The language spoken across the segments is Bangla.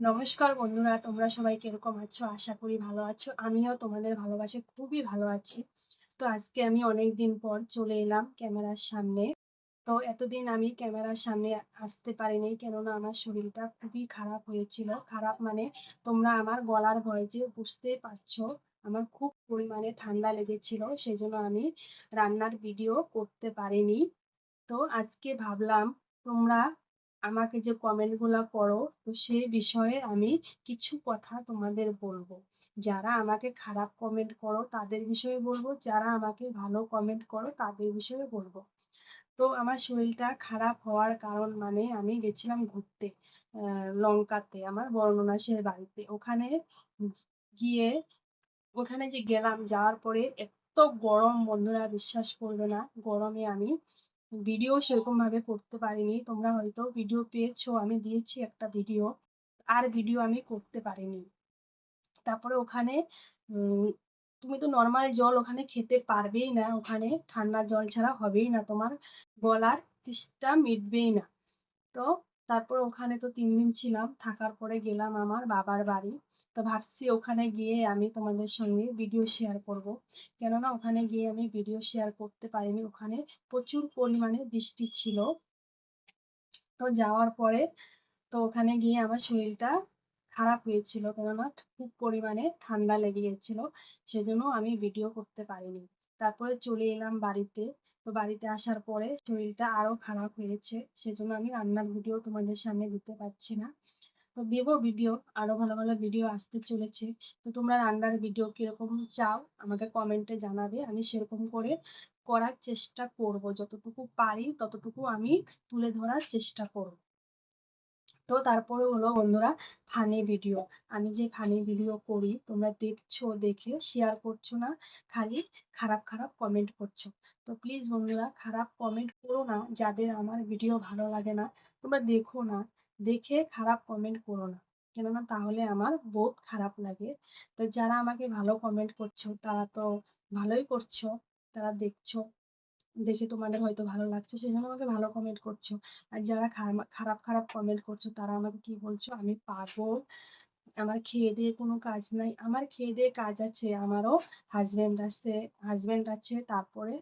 নমস্কার বন্ধুরা, তোমরা সবাই কীরকম আছো? আশা করি ভালো আছো। আমিও তোমাদের ভালোবাসে, খুবই ভালো আছি। তো আজকে আমি অনেক দিন পর চলে এলাম ক্যামেরার সামনে। তো এতদিন আমি ক্যামেরার সামনে আসতে পারিনি, কেননা আমার শরীরটা খুবই খারাপ হয়েছিল। খারাপ মানে তোমরা আমার গলার ভয়েসে বুঝতেই পারছ, আমার খুব পরিমাণে ঠান্ডা লেগেছিল, সেজন্য আমি রান্নার ভিডিও করতে পারিনি। তো আজকে ভাবলাম, তোমরা আমাকে যে কমেন্টগুলো করো, তো সেই বিষয়ে আমি কিছু কথা তোমাদের বলব। যারা আমাকে খারাপ কমেন্ট করো, তাদের বিষয়ে বলব, যারা আমাকে ভালো কমেন্ট করো, তাদের বিষয়ে বলব। তো আমার শরীরটা খারাপ হওয়ার কারণ মানে আমি গেছিলাম ঘুরতে লঙ্কাতে, আমার বর্ণনাসের বাড়িতে। ওখানে গিয়ে, ওখানে যে গেলাম, যাওয়ার পরে এত গরম, বন্ধুরা বিশ্বাস করবে না, গরমে আমি ভিডিও সেরকমভাবে করতে পারিনি। তোমরা হয়তো ভিডিও পেয়েছ, আমি দিয়েছি একটা ভিডিও আর ভিডিও আমি করতে পারিনি। তারপরে ওখানে তুমি তো নর্মাল জল ওখানে খেতে পারবেই না, ওখানে ঠান্ডা জল ছাড়া হবেই না তোমার গলার তৃষ্ণা মিটবেই না। তো তারপর ওখানে তো তিন দিন ছিলাম, থাকার পরে গেলাম আমার বাবার বাড়ি। তো ভাবছি ওখানে গিয়ে আমি তোমাদের সঙ্গে ভিডিও শেয়ার করব। কেননা ওখানে গিয়ে আমি ভিডিও শেয়ার করতে পারিনি। ওখানে প্রচুর পরিমাণে বৃষ্টি ছিল। তো যাওয়ার পরে তো ওখানে গিয়ে আমার শরীরটা খারাপ হয়েছিল। কেননা খুব পরিমাণে ঠান্ডা লেগে গেছিল সেজন্য আমি ভিডিও করতে পারিনি। তারপরে চলে এলাম বাড়িতে। তো বাড়িতে আসার পরে শরীরটা আরও খারাপ হয়েছে, সেজন্য আমি রান্নার ভিডিও তোমাদের সামনে দিতে পারছি না। তো দেবো ভিডিও আরও ভালো ভালো ভিডিও আসতে চলেছে। তো তোমরা রান্নার ভিডিও কীরকম চাও, আমাকে কমেন্টে জানাবে। আমি সেরকম করে করার চেষ্টা করব। যতটুকু পারি ততটুকু আমি তুলে ধরার চেষ্টা করব। তো তারপরে হলো বন্ধুরা ফানি ভিডিও আমি যে ফানি ভিডিও করি, তোমরা দেখছ, দেখে শেয়ার করছ না, খালি খারাপ খারাপ কমেন্ট করছ। তো প্লিজ বন্ধুরা, খারাপ কমেন্ট করো না, যাদের আমার ভিডিও ভালো লাগে না, তোমরা দেখো না, দেখে খারাপ কমেন্ট করো না। কেননা তাহলে আমার বহুত খারাপ লাগে। তো যারা আমাকে ভালো কমেন্ট করছ, তারা তো ভালোই করছ, তারা দেখছ। দেখে তোমাদের হয়তো ভালো লাগছে সেই জন্য আমাকে ভালো কমেন্ট করছ। আর যারা খারাপ খারাপ কমেন্ট করছ, তারা আমাকে কি বলছো? আমি পাগল। আমার খেয়ে দিয়ে কোনো কাজ নাই। আমার খেয়ে দিয়ে কাজ আছে, আমারও হাজব্যান্ড আছে হাজব্যান্ড আছে, তারপরে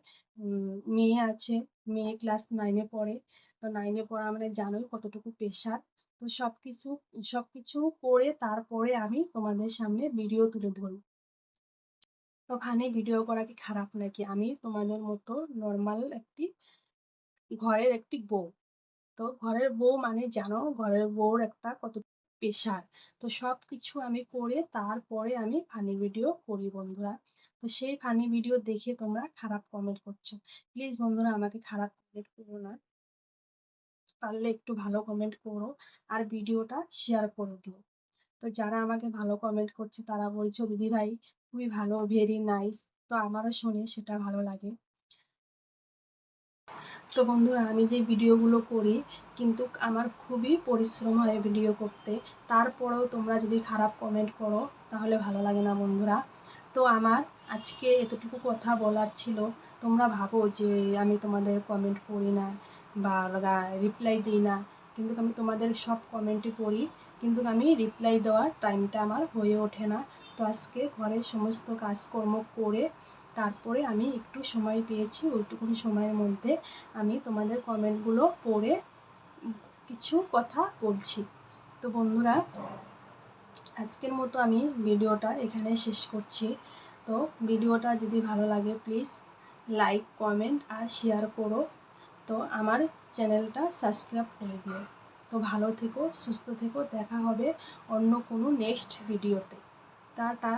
মেয়ে আছে। মেয়ে ক্লাস নাইনে পড়ে। তো নাইনে পড়া মানে জানোই কতটুকু প্রেশার তো সব কিছু সব কিছু করে তারপরে আমি তোমাদের সামনে ভিডিও তুলে ধরি ওখানে ভিডিও করা কি খারাপ নাকি? আমি তোমাদের মতো নর্মাল একটি ঘরের একটি বউ। তো ঘরের বউ মানে জানো, ঘরের বউর একটা কত প্রেশার তো সব কিছু আমি করে তারপরে আমি ফানি ভিডিও করি বন্ধুরা। তো সেই ফানি ভিডিও দেখে তোমরা খারাপ কমেন্ট করছ। প্লিজ বন্ধুরা আমাকে খারাপ কমেন্ট করো না। পারলে একটু ভালো কমেন্ট করো। আর ভিডিওটা শেয়ার করে দিও। তো যারা আমাকে ভালো কমেন্ট করছে তারা বলছো দিদি ভাই খুবই ভালো ভেরি নাইস তো আমারও শুনে সেটা ভালো লাগে। তো বন্ধুরা, আমি যে ভিডিওগুলো করি কিন্তু আমার খুবই পরিশ্রম হয় ভিডিও করতে। তারপরেও তোমরা যদি খারাপ কমেন্ট করো, তাহলে ভালো লাগে না বন্ধুরা। তো আমার আজকে এতটুকু কথা বলার ছিল। তোমরা ভাবো যে আমি তোমাদের কমেন্ট করি না বা রিপ্লাই দিই না। কিন্তু আমি তোমাদের সব কমেন্টই পড়ি, কিন্তু আমি রিপ্লাই দেওয়ার টাইমটা আমার হয়ে ওঠে না। তো আজকে ঘরের সমস্ত কাজকর্ম করে তারপরে আমি একটু সময় পেয়েছি, ওইটুকুনি সময়ের মধ্যে আমি তোমাদের কমেন্টগুলো পড়ে কিছু কথা বলছি। তো বন্ধুরা, আজকের মতো আমি ভিডিওটা এখানে শেষ করছি। তো ভিডিওটা যদি ভালো লাগে প্লিজ লাইক কমেন্ট আর শেয়ার করো। তো আমার চ্যানেলটা সাবস্ক্রাইব করে দিও। তো ভালো থেকো, সুস্থ থেকো, দেখা হবে অন্য কোনো নেক্সট ভিডিওতে টাটা।